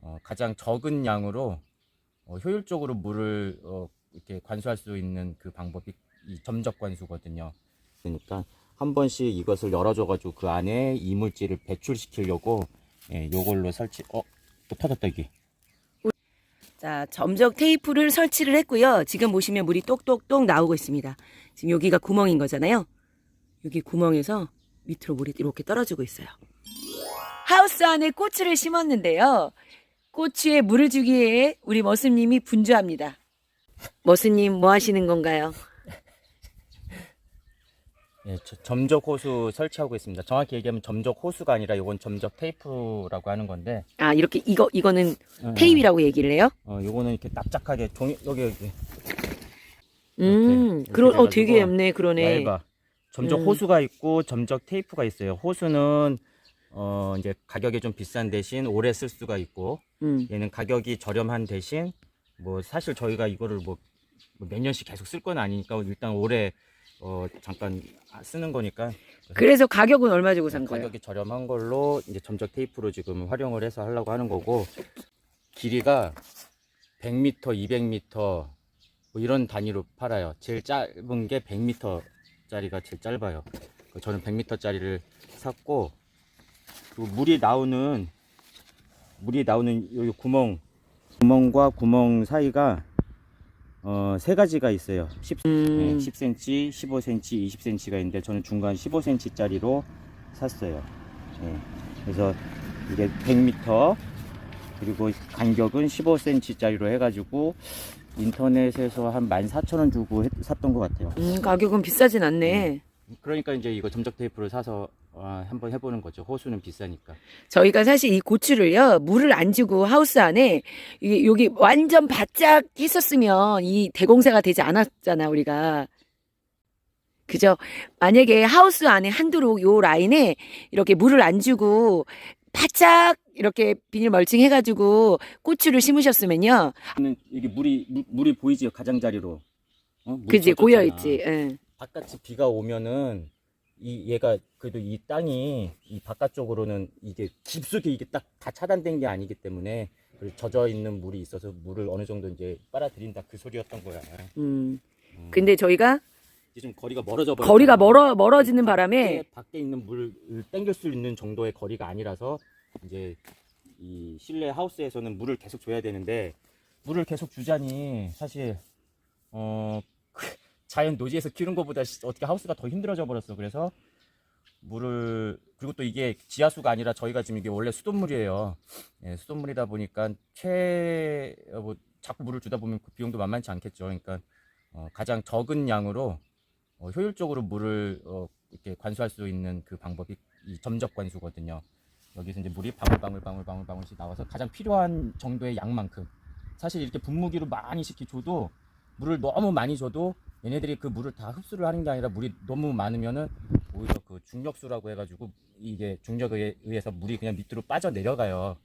어, 가장 적은 양으로 어, 효율적으로 물을 어, 이렇게 관수할 수 있는 그 방법이 이 점적 관수거든요. 그러니까 한 번씩 이것을 열어줘가지고 그 안에 이물질을 배출시키려고 예, 요걸로 설치. 어, 또 터졌다 이게. 자, 점적 테이프를 설치를 했고요. 지금 보시면 물이 똑똑똑 나오고 있습니다. 지금 여기가 구멍인 거잖아요. 여기 구멍에서 밑으로 물이 이렇게 떨어지고 있어요. 하우스 안에 고추를 심었는데요. 고추에 물을 주기 위해 우리 머슴님이 분주합니다. 머슴님 뭐 하시는 건가요? 예, 저- 점적 호수 설치하고 있습니다. 정확히 얘기하면 점적 호수가 아니라 이건 점적 테이프라고 하는 건데. 아, 이렇게 이거 이거는 어, 테이프라고 얘기를 해요? 어, 요거는 이렇게 납작하게 종이 여기 여기 음, 이렇게 그러 어 되게 얇네. 그러네. 얇아. 점적 음. 호수가 있고 점적 테이프가 있어요. 호수는 어 이제 가격이 좀 비싼 대신 오래 쓸 수가 있고 음. 얘는 가격이 저렴한 대신 뭐 사실 저희가 이거를 뭐 몇 년씩 계속 쓸 건 아니니까 일단 오래 어 잠깐 쓰는 거니까 그래서 가격은 얼마 주고 산 거예요? 가격이 저렴한 걸로 이제 점적 테이프로 지금 활용을 해서 하려고 하는 거고 길이가 100m, 200m 뭐 이런 단위로 팔아요. 제일 짧은 게 100m짜리가 제일 짧아요. 그 저는 100m짜리를 샀고 그리고 물이 나오는 물이 나오는 요 구멍 구멍과 구멍 사이가 어, 세 가지가 있어요. 10, 네, 음. 10cm, 15cm, 20cm가 있는데 저는 중간 15cm짜리로 샀어요. 예. 그래서 이게 100m 그리고 간격은 15cm짜리로 해가지고 인터넷에서 한 14,000원 주고 했- 샀던 것 같아요. 음, 가격은 비싸진 않네. 그러니까 이제 이거 점적 테이프를 사서 아, 한번 해보는 거죠. 호수는 비싸니까. 저희가 사실 이 고추를요, 물을 안 주고 하우스 안에, 이게 여기 완전 바짝 했었으면 이 대공사가 되지 않았잖아, 우리가. 그죠? 만약에 하우스 안에 한두룩 요 라인에 이렇게 물을 안 주고 바짝 이렇게 비닐 멀칭 해가지고 고추를 심으셨으면요. 는 이게 물이 물, 물이 보이지요 가장자리로. 어? 물이 그지, 젖었잖아. 고여 있지. 예. 바깥이 비가 오면은 이 얘가 그래도 이 땅이 이 바깥쪽으로는 이게 깊숙이 이게 딱 다 차단된 게 아니기 때문에 그 젖어 있는 물이 있어서 물을 어느 정도 이제 빨아들인다 그 소리였던 거야. 음. 음. 근데 저희가 이제 좀 거리가 멀어져 버렸. 거리가 멀어, 멀어지는 바람에 밖에 있는 물을 땡길 수 있는 정도의 거리가 아니라서 이제 이 실내 하우스에서는 물을 계속 줘야 되는데 물을 계속 주자니 사실 어 자연 노지에서 키우는 것보다 시- 어떻게 하우스가 더 힘들어져 버렸어. 그래서 물을 그리고 또 이게 지하수가 아니라 저희가 지금 이게 원래 수돗물이에요. 예, 수돗물이다 보니까 최뭐 자꾸 물을 주다 보면 그 비용도 만만치 않겠죠. 그러니까 어, 가장 적은 양으로 어, 효율적으로 물을 어, 이렇게 관수할 수 있는 그 방법이 이 점적 관수거든요. 여기서 이제 물이 방울방울 방울 방울 방울씩 나와서 가장 필요한 정도의 양만큼 사실 이렇게 분무기로 많이 시키 줘도 물을 너무 많이 줘도 얘네들이 그 물을 다 흡수를 하는 게 아니라 물이 너무 많으면은 오히려 그 중력수라고 해가지고 이게 중력에 의해서 물이 그냥 밑으로 빠져 내려가요.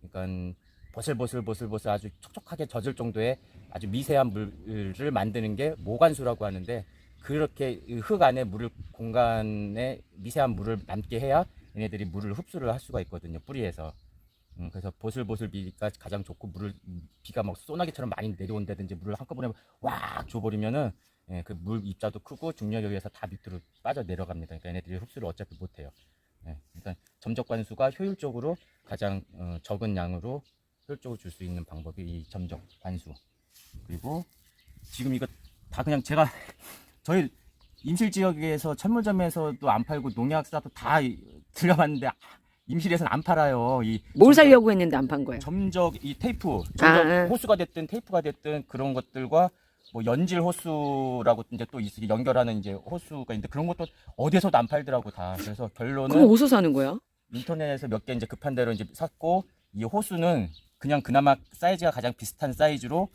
그러니까 보슬보슬보슬보슬 아주 촉촉하게 젖을 정도의 아주 미세한 물을 만드는 게 모관수라고 하는데 그렇게 이흙 안에 물을 공간에 미세한 물을 남게 해야 얘네들이 물을 흡수를 할 수가 있거든요 뿌리에서 음, 그래서 보슬보슬 비가 가장 좋고 물을 비가 막 소나기처럼 많이 내려온다든지 물을 한꺼번에 왁 줘버리면은 예, 그 물 입자도 크고 중력에 의해서 다 밑으로 빠져 내려갑니다. 그러니까 얘네들이 흡수를 어차피 못해요. 예, 그러니까 점적 관수가 효율적으로 가장 어, 적은 양으로 효율적으로 줄 수 있는 방법이 이 점적 관수. 그리고 지금 이거 다 그냥 제가 저희 임실 지역에서 천물점에서도 안 팔고 농약 사도 다 이- 들려봤는데 아, 임실에서는 안 팔아요. 이 뭘 살려고 했는데 안 판 거예요. 점적 이 테이프, 점적 아, 아. 호수가 됐든 테이프가 됐든 그런 것들과 뭐 연질 호수라고 이제 또 있- 연결하는 이제 호수가 있는데 그런 것도 어디서도 안 팔더라고 다. 그래서 그럼 결론은 어디서 사는 거야? 인터넷에서 몇 개 이제 급한 대로 이제 샀고 이 호수는 그냥 그나마 사이즈가 가장 비슷한 사이즈로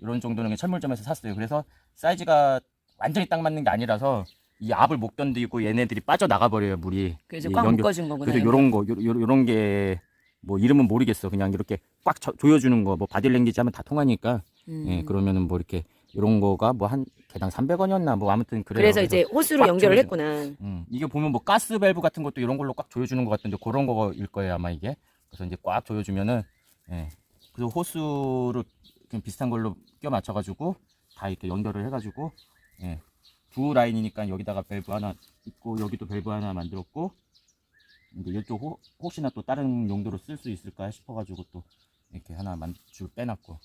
이런 정도는 그냥 철물점에서 샀어요. 그래서 사이즈가 완전히 딱 맞는 게 아니라서 이 압을 못 견디고 얘네들이 빠져 나가 버려요 물이. 그래서 이 꽉 연결- 묶어준 거구나. 그래서 요런 거, 요, 요, 요런 게, 뭐, 이름은 모르겠어. 그냥 이렇게 꽉 조, 조여주는 거, 뭐, 바디랭귀지 하면 다 통하니까, 음. 예, 그러면은 뭐, 이렇게, 요런 거가 뭐, 한, 개당 300원이었나, 뭐, 아무튼 그래요. 그래서 이제 호수로 꽉 연결을 조여줘. 했구나. 음, 이게 보면 뭐, 가스 밸브 같은 것도 이런 걸로 꽉 조여주는 것 같은데, 그런 거일 거예요, 아마 이게. 그래서 이제 꽉 조여주면은, 예. 그래서 호스를 좀 비슷한 걸로 껴 맞춰가지고 다 이렇게 연결을 해가지고 예. 두 라인이니까 여기다가 밸브 하나 있고 여기도 밸브 하나 만들었고 이제 이쪽 호- 혹시나 또 다른 용도로 쓸 수 있을까 싶어가지고 또 이렇게 하나 만 줄 빼놨고.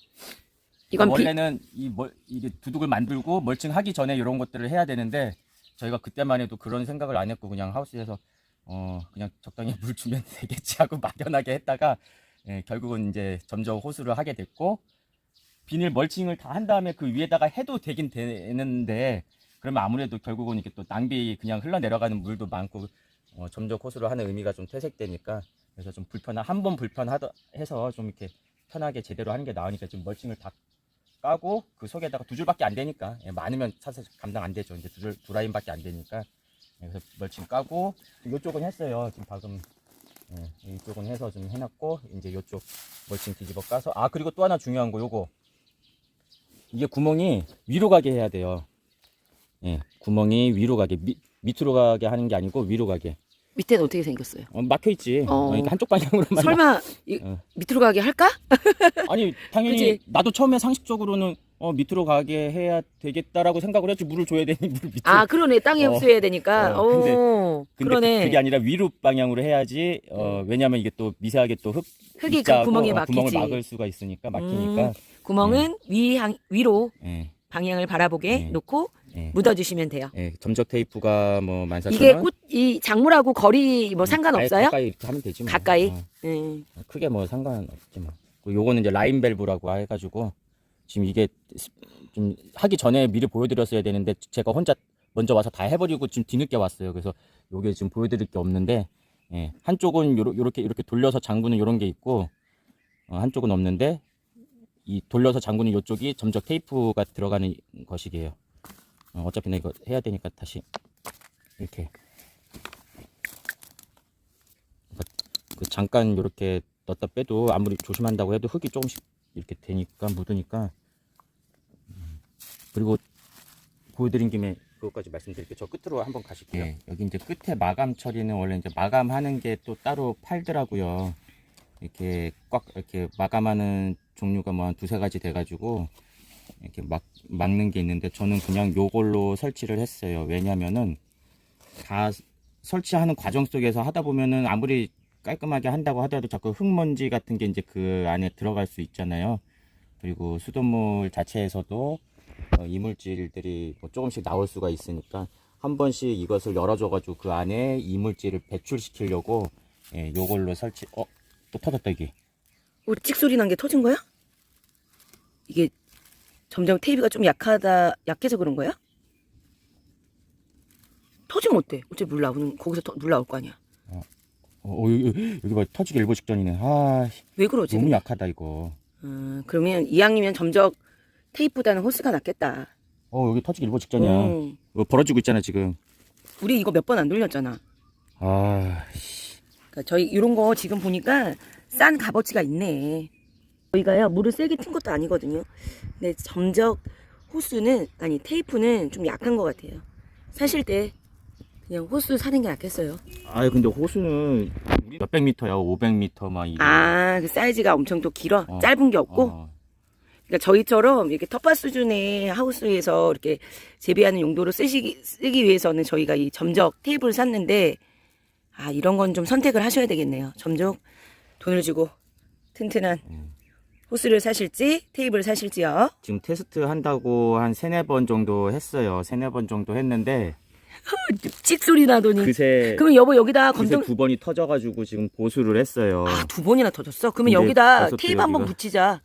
이건 비, 원래는 이 멀, 이게 두둑을 만들고 멀칭 하기 전에 이런 것들을 해야 되는데 저희가 그때만 해도 그런 생각을 안 했고 그냥 하우스에서 어 그냥 적당히 물 주면 되겠지 하고 막연하게 했다가 예, 결국은 이제 점점 호수를 하게 됐고 비닐 멀칭을 다 한 다음에 그 위에다가 해도 되긴 되는데 그러면 아무래도 결국은 이렇게 또 낭비 그냥 흘러내려가는 물도 많고 어, 점적 호수를 하는 의미가 좀 퇴색되니까 그래서 좀 불편한 한 번 불편하다 해서 좀 이렇게 편하게 제대로 하는 게 나으니까 지금 멀칭을 다 까고 그 속에다가 두 줄밖에 안 되니까 예, 많으면 사실 감당 안 되죠. 이제 두 줄 두 라인밖에 안 되니까. 예, 그래서 멀칭 까고 이쪽은 했어요. 지금 방금 예, 이쪽은 해서 좀 해놨고 이제 이쪽 멀칭 뒤집어 까서 아 그리고 또 하나 중요한 거 요거. 이게 구멍이 위로 가게 해야 돼요 예 구멍이 위로 가게 밑 밑으로 가게 하는 게 아니고 위로 가게 밑에는 어떻게 생겼어요? 어, 막혀 있지 어. 그러니까 한쪽 방향으로만 설마 이, 어. 밑으로 가게 할까? 아니 당연히 그치? 나도 처음에 상식적으로는 어 밑으로 가게 해야 되겠다라고 생각을 했지 물을 줘야 되니 물 밑으로 아 그러네 땅에 어. 흡수해야 되니까. 어, 오, 근데- 근데 그러네. 그, 게 아니라 위로 방향으로 해야지 어 왜냐면 이게 또 미세하게 또 흙 흙이 그 구멍에 어, 구멍을 막히지. 음. 막을 수가 있으니까 막히니까 구멍은 위향 위로 예, 방향을 바라보게 네. 놓고 예, 묻어주시면 돼요. 예, 점적 테이프가 뭐 14,000원 이게 꽃 이 작물하고 거리 뭐 아예 상관없어요? 가까이 이렇게 하면 되지 뭐. 가까이? 어, 음. 크게 뭐 상관없지 뭐 그리고 요거는 이제 라인 밸브라고 해가지고 지금 이게 좀 하기 전에 미리 보여드렸어야 되는데 제가 혼자 먼저 와서 다 해버리고 지금 뒤늦게 왔어요. 그래서 요게 지금 보여드릴 게 없는데 예, 한쪽은 요러, 요렇게 이렇게 돌려서 잠그는 요런 게 있고 어, 한쪽은 없는데 이 돌려서 잠그는 요쪽이 점적 테이프가 들어가는 것이에요. 어, 어차피 나 이거 해야 되니까 다시 이렇게 그 잠깐 이렇게 넣었다 빼도 아무리 조심한다고 해도 흙이 조금씩 이렇게 되니까 묻으니까 음, 그리고 보여드린 김에 그것까지 말씀드릴게요. 저 끝으로 한번 가실게요. 여기 이제 끝에 마감 처리는 원래 이제 마감하는 게 또 따로 팔더라고요. 이렇게 꽉 이렇게 마감하는 종류가 뭐 한 두세 가지 돼가지고 이렇게 막 막는 게 있는데 저는 그냥 요걸로 설치를 했어요. 왜냐면은 다 설치하는 과정 속에서 하다 보면은 아무리 깔끔하게 한다고 하더라도 자꾸 흙먼지 같은 게 이제 그 안에 들어갈 수 있잖아요. 그리고 수돗물 자체에서도 어, 이물질들이 뭐 조금씩 나올 수가 있으니까 한 번씩 이것을 열어줘 가지고 그 안에 이물질을 배출시키려고 예, 요걸로 설치. 어, 또 터졌다 이게. 어, 찍 소리 난 게 터진 거야? 이게 점점 테이프가 좀 약하다 약해서 그런 거야? 터지면 어때? 어째 물 나오는 거기서 터- 물 나올 거 아니야? 어, 어, 여기, 여기 봐 터지기 일보 직전이네. 아, 왜 그러지? 너무 약하다 이거. 음, 그러면 이왕이면 점적 테이프보다는 호스가 낫겠다. 어, 여기 터지기 일보 직전이야. 음, 어, 벌어지고 있잖아 지금. 우리 이거 몇 번 안 돌렸잖아. 아, 그러니까 저희 이런 거 지금 보니까 싼 값어치가 있네. 저희가요 물을 세게 튼 것도 아니거든요. 근데 점적 호수는 아니 테이프는 좀 약한 것 같아요. 사실 때 그냥 호수 사는 게 낫겠어요. 아 근데 호수는 몇백 미터야, 500미터 막 이게. 아, 그 사이즈가 엄청 또 길어. 어. 짧은 게 없고. 어, 그러니까 저희처럼 이렇게 텃밭 수준의 하우스에서 이렇게 재배하는 용도로 쓰시기, 쓰기 위해서는 저희가 이 점적 테이프를 샀는데, 아, 이런 건 좀 선택을 하셔야 되겠네요. 점적 돈을 주고 튼튼한 음. 호스를 사실지, 테이프를 사실지요. 지금 테스트 한다고 한 세네 번 정도 했어요. 세네 번 정도 했는데 찍 소리 나더니. 그새 그러면 여보 여기다 그새 검정, 두 번이 터져가지고 지금 보수를 했어요. 아, 두 번이나 터졌어? 그러면 근데 여기다 벌써 테이프 한번 여기가- 붙이자.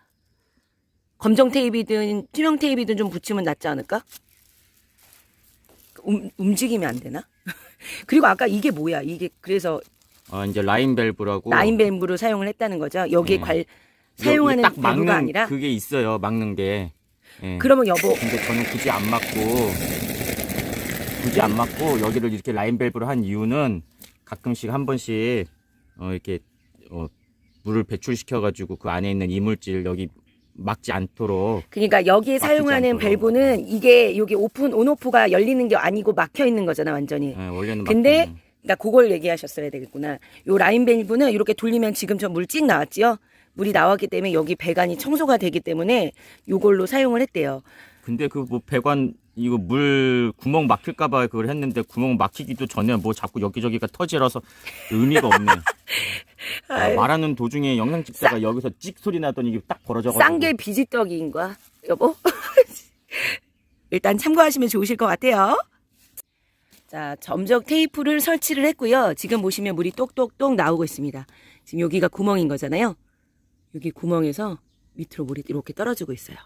검정 테이프든 투명 테이프든 좀 붙이면 낫지 않을까? 움, 움직이면 안 되나? 그리고 아까 이게 뭐야? 이게 그래서 아, 이제 라인 밸브라고 라인 밸브를 사용을 했다는 거죠. 여기에 네. 관 사용하는 딱 막는 아니라 그게 있어요. 막는 게. 예. 그러면 여보 근데 저는 굳이 안 맞고 굳이 안 맞고 여기를 이렇게 라인 밸브로 한 이유는 가끔씩 한 번씩 어 이렇게 어 물을 배출시켜 가지고 그 안에 있는 이물질 여기 막지 않도록 그러니까 여기에 막히지 사용하는 않도록. 밸브는 이게 여기 오픈 온오프가 열리는 게 아니고 막혀 있는 거잖아 완전히. 예, 원래는 근데 막히는. 그러니까 그걸 얘기하셨어야 되겠구나. 요 라인 밸브는 이렇게 돌리면 지금 저 물찍 나왔지요. 물이 나왔기 때문에 여기 배관이 청소가 되기 때문에 요걸로 사용을 했대요. 근데 그 뭐 배관 이거 물 구멍 막힐까봐 그걸 했는데 구멍 막히기도 전에 뭐 자꾸 여기저기가 터지라서 의미가 없네. 아, 말하는 도중에 영상 찍다가 여기서 찍 소리 나더니 이게 딱 벌어져가지고. 싼 게 비지떡인 거야, 여보? 일단 참고하시면 좋으실 것 같아요. 자, 점적 테이프를 설치를 했고요. 지금 보시면 물이 똑똑똑 나오고 있습니다. 지금 여기가 구멍인 거잖아요. 여기 구멍에서 밑으로 물이 이렇게 떨어지고 있어요.